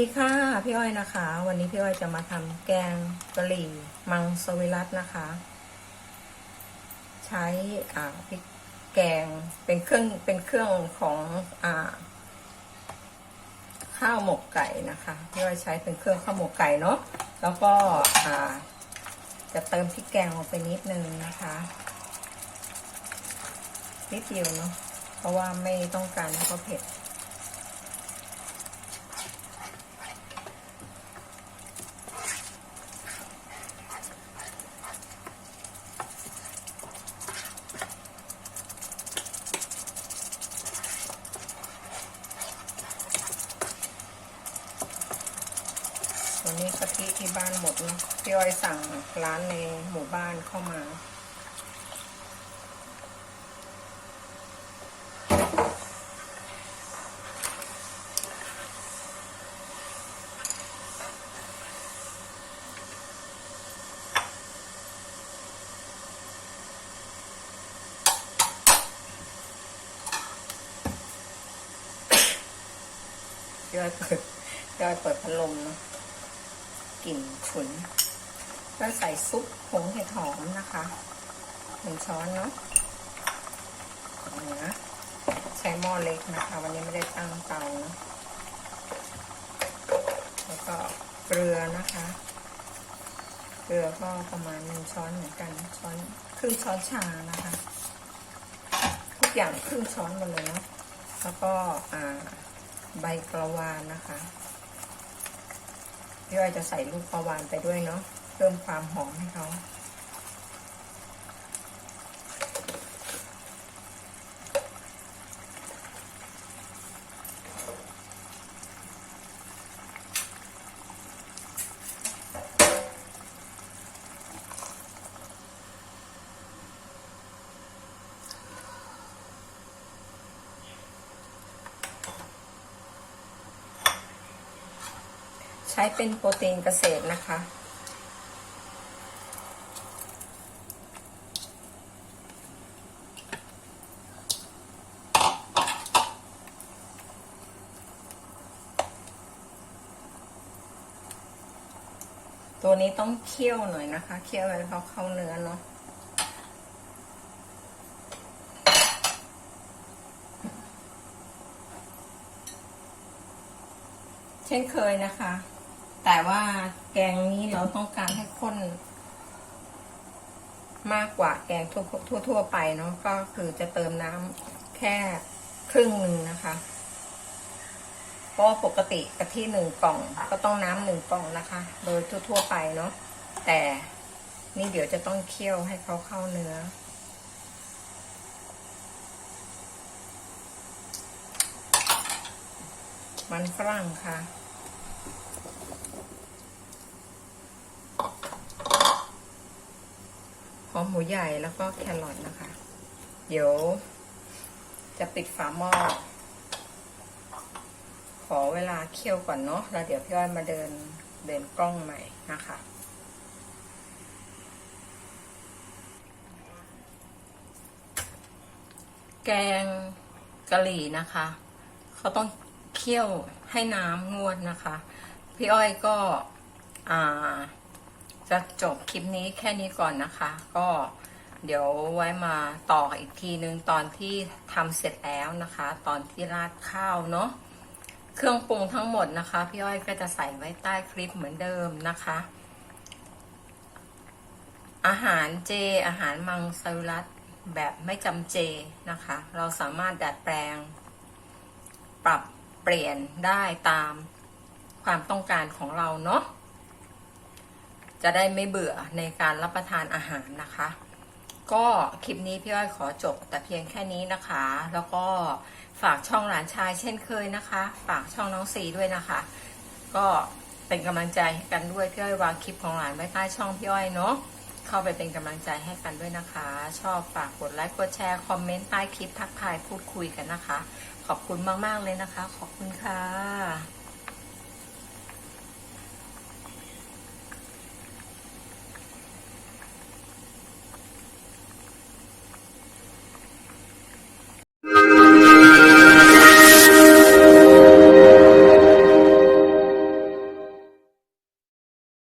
วัสดีค่ะพี่อ้อยนะคะ วันนี้พี่อ้อยจะมาทำแกงกะหรี่มังสวิรัตนะคะ ใช้อ่าพริกแกงเป็นเครื่องเป็นเครื่องของอ่าข้าวหมกไก่นะคะพี่อ้อยใช้เป็นเครื่องข้าวหมกไก่เนาะแล้วก็อ่าจะเติมพริกแกงลงไปนิดนึงนะคะนิดเดียวเนาะเพราะว่าไม่ต้องการให้เขาเผ็ด นี้กะทิที่บ้านหมดเนาะพี่อ้อยสั่งร้านในหมู่บ้านเข้ามาพี่อ้อยเปิดพี่อ้อยเปิดพัดลมเนาะ กลิ่นฉุนก็ใส่ซุปผงเห็ดหอมนะคะหนึ่งช้อนเนาะเอานะใช้หม้อเล็กนะคะ วันนี้ไม่ได้ตั้งเตานะแล้วก็เกลือนะคะ เกลือก็ประมาณหนึ่งช้อนเหมือนกันช้อนครึ่งช้อนชานะคะ ทุกอย่างครึ่งช้อนหมดเลยเนาะแล้วก็ใบกระวานนะคะ พี่อ้อยจะใส่ลูกประวานไปด้วยเนาะเพิ่มความหอมให้เขา ช้เป็นโปรตีนเกษตรนะคะ ตัวนี้ต้องเคี่ยวหน่อยนะคะ เคี่ยวให้เขาเข้าเนื้อเนาะเช่นเคยนะคะ แต่ว่าแกงนี้เราต้องการให้ข้น มากกว่าแกงทั่วทั่วไปเนาะก็คือจะเติมน้ำแค่ครึ่งหนึ่งนะคะเพราะปกติกะทิหนึ่งกล่อง ก็ต้องน้ำหนึ่งกล่องนะคะ โดยทั่วๆไปเนาะแต่นี่เดี๋ยวจะต้องเคี่ยวให้เขาเข้าเนื้อ มันฝรั่งค่ะ อมหมูใหญ่แล้วก็แครอทนะคะ เดี๋ยว จะปิดฝาหม้อ ขอเวลาเคี่ยวก่อนเนาะ แล้วเดี๋ยวพี่อ้อยมาเดินเดินกล้องใหม่นะคะแกงกะหรี่นะคะ เขาต้องเคี่ยวให้น้ำงวดนะคะ พี่อ้อยก็ อ่า จะจบคลิปนี้แค่นี้ก่อนนะคะ ก็เดี๋ยวไว้มาต่ออีกทีนึงตอนที่ทำเสร็จแล้วนะคะ ตอนที่ราดข้าวเนาะเครื่องปรุงทั้งหมดนะคะ พี่อ้อยก็จะใส่ไว้ใต้คลิปเหมือนเดิมนะคะ อาหารเจ อาหารมังสวิรัตแบบไม่จำเจนะคะ เราสามารถดัดแปลง ปรับเปลี่ยนได้ตามความต้องการของเราเนาะ จะได้ไม่เบื่อในการรับประทานอาหารนะคะ ก็คลิปนี้พี่อ้อยขอจบแต่เพียงแค่นี้นะคะ แล้วก็ฝากช่องหลานชายเช่นเคยนะคะ ฝากช่องน้องสีด้วยนะคะ ก็เป็นกำลังใจให้กันด้วยพี่อ้อยวางคลิปของหลานไว้ใต้ช่องพี่อ้อยเนาะเข้าไปเป็นกำลังใจให้กันด้วยนะคะ ชอบฝากกดไลค์กดแชร์คอมเมนต์ใต้คลิปทักทายพูดคุยกันนะคะ ขอบคุณมากๆเลยนะคะ ขอบคุณค่ะ